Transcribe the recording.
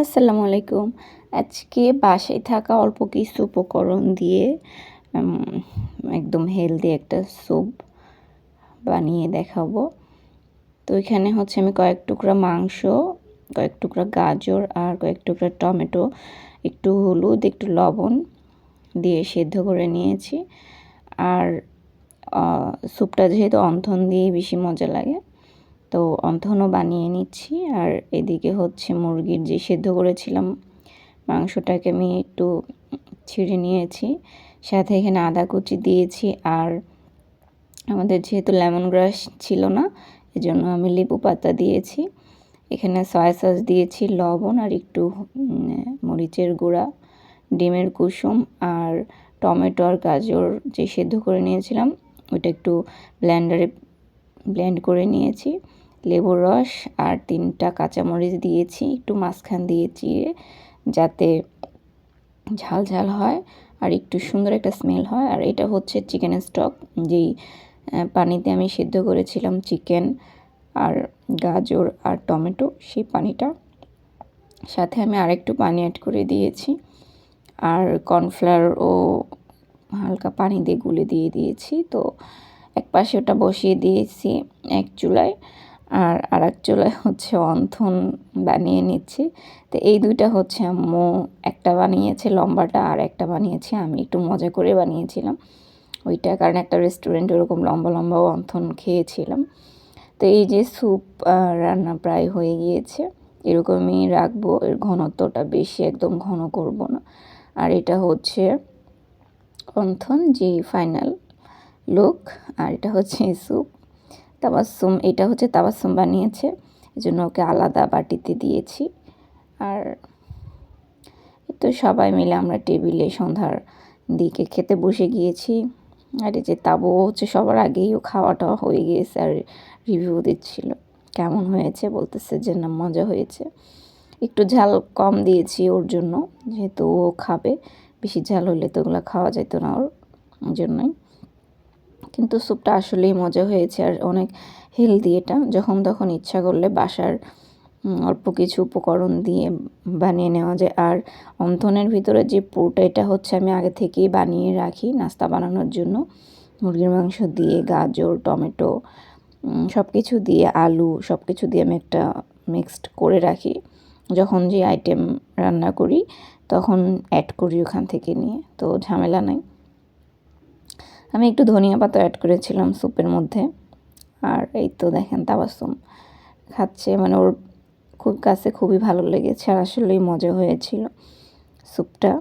আসসালামু আলাইকুম। আজকে বাসায় থাকা অল্প কিছু উপকরণ দিয়ে একদম হেলদি একটা স্যুপ বানিয়ে দেখাবো। তো এখানে হচ্ছে আমি কয়েক টুকরা মাংস, কয়েক টুকরা গাজর আর কয়েক টুকরা টমেটো, একটু হলুদ, একটু লবণ দিয়ে সেদ্ধ করে নিয়েছি। আর স্যুপটা যেহেতু অন্থন দিয়ে বেশি মজা লাগে তো অন্থনও বানিয়ে নিচ্ছি। আর এদিকে হচ্ছে মুরগির যে সেদ্ধ করেছিলাম, মাংসটাকে আমি একটু ছিঁড়ে নিয়েছি। সাথে এখানে আদা কুচি দিয়েছি। আর আমাদের যেহেতু লেমন গ্রাস ছিল না, এজন্য আমি লেবু পাতা দিয়েছি। এখানে সয়া সস দিয়েছি, লবণ আর একটু মরিচের গুঁড়া, ডিমের কুসুম আর টমেটো আর গাজর যে সেদ্ধ করে নিয়েছিলাম ওইটা একটু ব্ল্যান্ডারে ব্লেন্ড করে নিয়েছি। লেবুর রস আর তিনটা কাঁচামরিচ দিয়েছি, একটু মাঝখান দিয়ে চিড়ে যাতে ঝাল ঝাল হয় আর একটু সুন্দর একটা স্মেল হয়। আর এটা হচ্ছে চিকেন স্টক যেই পানিতে আমি সিদ্ধ করেছিলাম চিকেন আর গাজর আর টমেটো, সেই পানিটা। সাথে আমি আরেকটু পানি অ্যাড করে দিয়েছি আর কর্নফ্লাওয়ার ও হালকা পানি দিয়ে গুলে দিয়ে দিয়েছি। তো এক পাশে ওটা বসিয়ে দিয়েছি এক চুলায়। আর আর এক চুলায় হচ্ছে অন্থন বানিয়ে নিচ্ছি। তো এই দুইটা হচ্ছে আম্মু একটা বানিয়েছে লম্বাটা আর একটা বানিয়েছি, আমি একটু মজা করে বানিয়েছিলাম। ওইটা কারণ একটা রেস্টুরেন্ট ওরকম লম্বা লম্বা অন্থন খেয়েছিলাম। তো এই যে স্যুপ রান্না প্রায় হয়ে গিয়েছে। এরকমই রাখব, এর ঘনত্বটা বেশি একদম ঘন করব না। আর এটা হচ্ছে অন্থন যে ফাইনাল লুক আর এটা হচ্ছে স্যুপ তাবাসুম এটা হচ্ছে তাবাসুম বানিয়েছে। এই জন্য ওকে আলাদা বাটিতে দিয়েছি। আর তো সবাই মিলে আমরা টেবিলে সন্ধ্যার দিকে খেতে বসে গিয়েছি। আর এই যে তাবু হচ্ছে সবার আগেই ও খাওয়াটা হয়ে গিয়েছে আর রিভিউ দিচ্ছিল। কেমন হয়েছে বলতেছে যে না, মজা হয়েছে। একটু ঝাল কম দিয়েছি ওর জন্য, যেহেতু ও খাবে। বেশি ঝাল হলে তো ওগুলো খাওয়া যেত না ওর জন্যই। কিন্তু স্যুপটা আসলেই মজা হয়েছে আর অনেক হেলদি এটা। যখন তখন ইচ্ছা করলে বাসার অল্প কিছু উপকরণ দিয়ে বানিয়ে নেওয়া যায়। আর অন্থনের ভিতরে যে পুরটা এটা হচ্ছে আমি আগে থেকেই বানিয়ে রাখি নাস্তা বানানোর জন্য। মুরগির মাংস দিয়ে, গাজর, টমেটো সব কিছু দিয়ে, আলু সব কিছু দিয়ে আমি একটা মিক্সড করে রাখি। যখন যে আইটেম রান্না করি, তখন অ্যাড করি ওখান থেকে নিয়ে। তো ঝামেলা নাই। আমি একটু ধনিয়া পাতা অ্যাড করেছিলাম স্যুপের মধ্যে। আর এই তো দেখেন তাবাসুম খাচ্ছে মানে ওর খুব কাছে খুবই ভালো লেগেছে আর আসলেই মজা হয়েছিল স্যুপটা